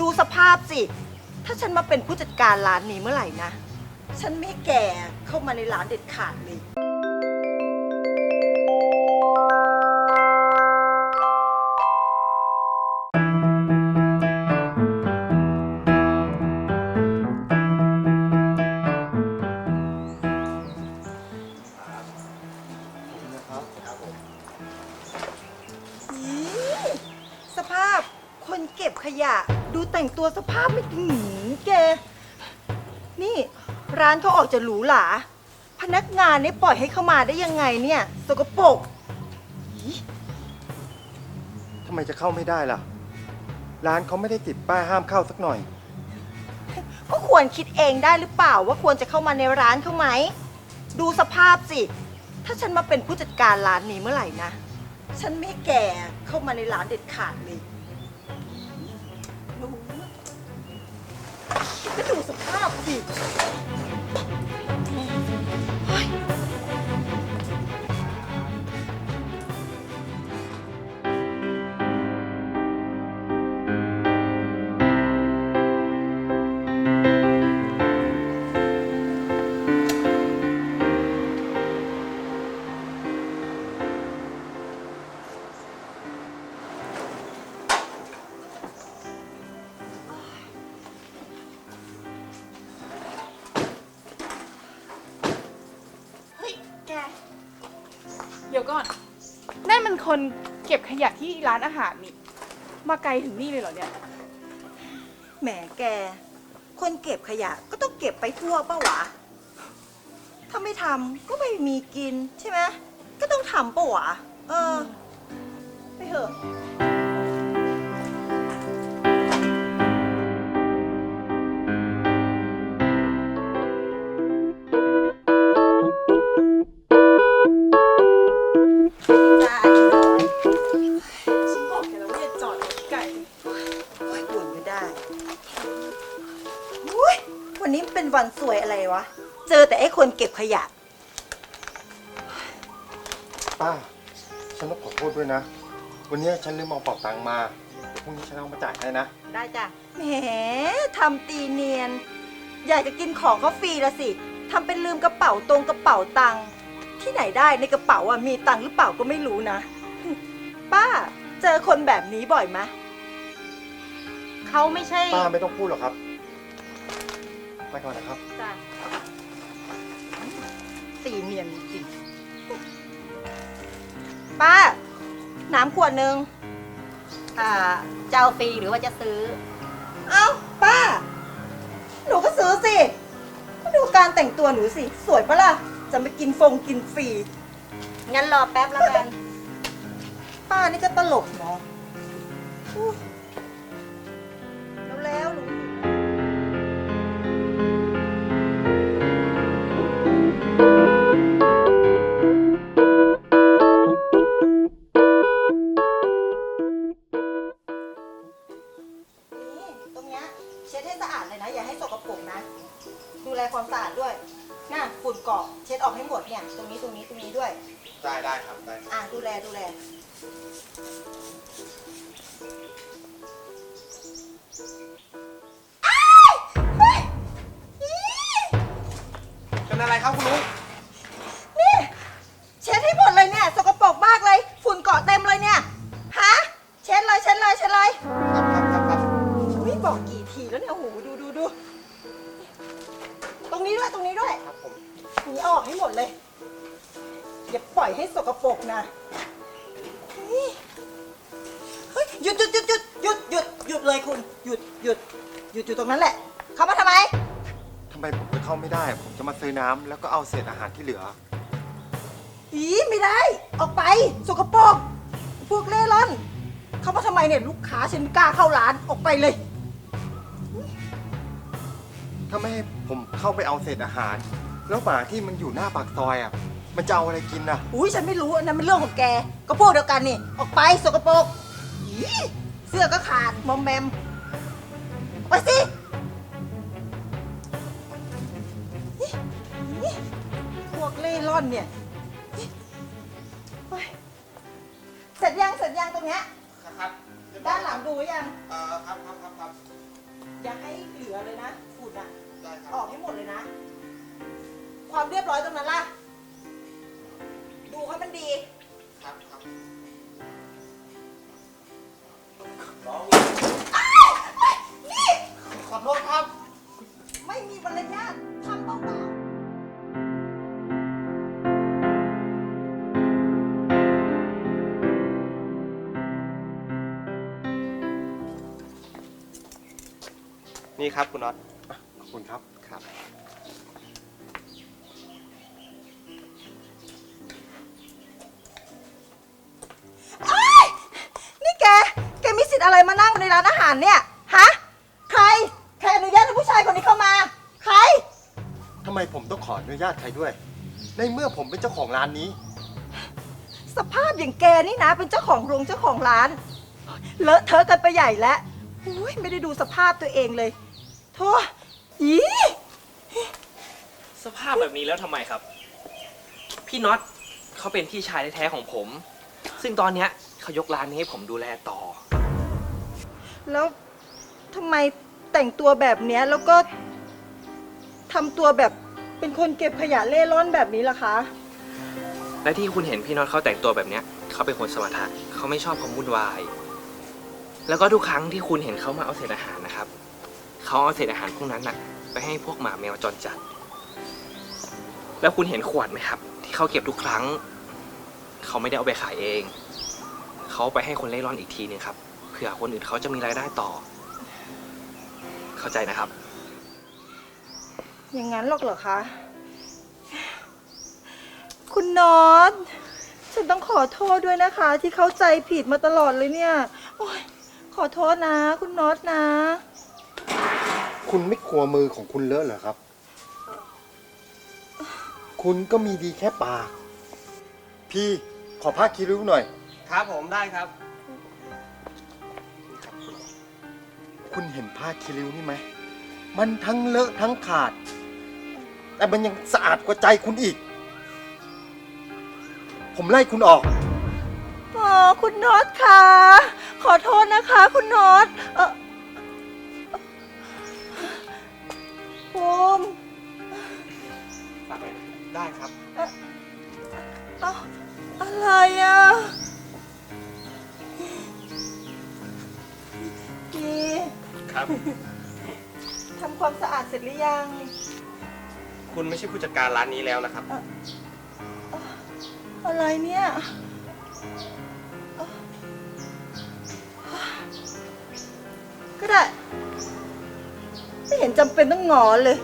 ดูสภาพสิ ถ้าฉันมาเป็นผู้จัดการร้านนี้เมื่อไหร่นะ ฉันไม่ให้แกเข้ามาในร้านเด็ดขาดเลย แต่งตัวสภาพไม่ถึงแก นี่ร้านเขาออกจะหรูหรา พนักงานเนี่ยปล่อยให้เข้ามาได้ยังไงเนี่ย สกปรกอีทำไมจะเข้าไม่ได้ล่ะ ร้านเขาไม่ได้ติดป้ายห้ามเข้าสักหน่อย ก็ควรคิดเองได้หรือเปล่าว่าควรจะเข้ามาในร้านเขาไหม ดูสภาพสิ ถ้าฉันมาเป็นผู้จัดการร้านนี้เมื่อไหร่นะ ฉันไม่ให้แกเข้ามาในร้านเด็ดขาดเลย ก็ดูสภาพสิ ก่อน นั่นมันคนเก็บขยะที่ร้านอาหารนี่ มาไกลถึงนี่เลยเหรอเนี่ย แหมแก คนเก็บขยะก็ต้องเก็บไปทั่วเป้าวะ ถ้าไม่ทำก็ไม่มีกินใช่ไหม ก็ต้องทำเป้าวะ เออ ไปเถอะ วันนี้เป็นวันสวยอะไรวะ เจอแต่ไอ้คนเก็บขยะ ป้า ฉันต้องขอโทษด้วยนะ วันนี้ฉันลืมเอาเป๋าตังค์มา เดี๋ยวพรุ่งนี้ฉันเอามาจ่ายให้นะ ได้จ้ะแหมทำตีเนียน อยากจะกินของเขาฟรีละสิทำเป็นลืมกระเป๋าตรงกระเป๋าตังค์ที่ไหนได้ในกระเป๋าอะมีตังค์หรือเปล่าก็ไม่รู้นะ ป้า เจอคนแบบนี้บ่อยไหมเขาไม่ใช่ ป้าไม่ต้องพูดหรอกครับ ไปก่อนนะครับ จ้ะตีเนียนจริงป้า น้ำขวดหนึ่งอ่าจะเอาฟรีหรือว่าจะซื้อ เอ้าป้า หนูก็ซื้อสิก็ดูการแต่งตัวหนูสิ สวยปะล่ะ จะไม่กินฟงกินฟรี งั้นรอแป๊บแล้วกัน ป้านี่ก็ตลกเนาะ น่ะฝุ่นเกาะเช็ดออกให้หมดเนี่ยตรงนี้ตรงนี้ตรงนี้ด้วย ได้ได้ครับได้อะดูแลดูแลเป็นอะไรครับคุณลุงนี่เช็ดให้หมดเลยเนี่ยสกปรกมากเลย ฝุ่นเกาะเต็มเลยเนี่ยฮะเช็ดเลยเช็ดเลยเช็ดเลยครับครับครับครับอุ้ยบอกกี่ทีแล้วเนี่ยโอ้โหดูดูดูตรงนี้ด้วยตรงนี้ด้วยครับผมห นีออกให้หมดเลย อย่าปล่อยให้สกปรกนะนี่เฮ้ยหยุดหยุดหยุดหยุดหยุดหยุดหยุดเลยคุณหยุดหยุดหยุดอยู่ตรงนั้นแหละ เข้ามาทำไม ทำไมผมจะเข้าไม่ได้ ผมจะมาซื้อน้ำแล้วก็เอาเศษอาหารที่เหลือ อีไม่ได้ ออกไป สกปรกพวกเล่ร่อน เขามาทำไมเนี่ยลูกค้าฉันไม่กล้าเข้าร้านออกไปเลย ถ้าไม่ให้ผมเข้าไปเอาเศษอาหาร แล้วหมาที่มันอยู่หน้าปากซอยอะ มันจะเอาอะไรกินน่ะ อุ้ยฉันไม่รู้อันนั้นเป็นเรื่องของแก ก็พวกเดียวกันนี่ ออกไปสกปรกอีเสื้อก็ขาดมอมแมมออกไปสิอีอีพวกเล่ร่อนเนี่ยอีโอ๊ยเสร็จยังเสร็จยังตรงเนี้ย ครับด้านหลังดูหรือยัง เอ่อครับครับครับครับอย่าให้เหลือเลยนะฝุ่นอะออกให้หมดเลยนะ ความเรียบร้อยตรงนั้นล่ะ ดูให้มันดี ครับครับนี่ ขอโทษครับ ไม่มีมารยาททำเบาๆนี่ครับคุณน็อต ขอบคุณครับ ครับ ทธิ์อะไรมานั่งในร้านอาหารเนี่ย ฮะ ใคร ใครอนุญาตให้ผู้ชายคนนี้เข้ามา ใคร ทำไมผมต้องขออนุญาตใครด้วย ในเมื่อผมเป็นเจ้าของร้านนี้ สภาพอย่างแกนี่นะ เป็นเจ้าของโรงเจ้าของร้าน เลอะเทอะกันไปใหญ่แล้วอุ้ยไม่ได้ดูสภาพตัวเองเลยโธ่อีสภาพแบบนี้แล้วทำไมครับ พี่น็อตเขาเป็นพี่ชายแท้ๆของผม ซึ่งตอนเนี้ยเขายกร้านนี้ให้ผมดูแลต่อ แล้วทำไมแต่งตัวแบบเนี้ยแล้วก็ทำตัวแบบเป็นคนเก็บขยะเล่ร่อนแบบนี้ล่ะคะ และที่คุณเห็นพี่น็อตเขาแต่งตัวแบบเนี้ยเขาเป็นคนสมถะเขาไม่ชอบความวุ่นวาย แล้วก็ทุกครั้งที่คุณเห็นเขามาเอาเศษอาหารนะครับ เขาเอาเศษอาหารพวกนั้นนะไปให้พวกหมาแมวจรจัด แล้วคุณเห็นขวดไหมครับ ที่เขาเก็บทุกครั้ง เขาไม่ได้เอาไปขายเอง เขาไปให้คนเล่ร่อนอีกทีนึงครับ ผื่อคนอื่นเขาจะมีรายได้ต่อ เข้าใจนะครับ อย่างนั้นหรอกเหรอคะ คุณน็อตฉันต้องขอโทษด้วยนะคะ ที่เข้าใจผิดมาตลอดเลยเนี่ย โอ๊ยขอโทษนะ คุณน็อตนะ คุณไม่กลัวมือของคุณเลอะเหรอครับ คุณก็มีดีแค่ปาก พี่ขอผ้าคีริ้วหน่อย ครับผมได้ครับ คุณเห็นผ้าคีริ้วนี่ไหม มันทั้งเลอะทั้งขาด แต่มันยังสะอาดกว่าใจคุณอีก ผมไล่คุณออกอ๋อคุณน็อตค่ะขอโทษนะคะ คุณน็อตเออภูมิได้ครับ เอ้าอะไรอะ ครับ ทำความสะอาดเสร็จหรือยัง คุณไม่ใช่ผู้จัดการร้านนี้แล้วนะครับ อะไรเนี่ย ก็ได้ ไม่เห็นจำเป็นต้องงอนเลย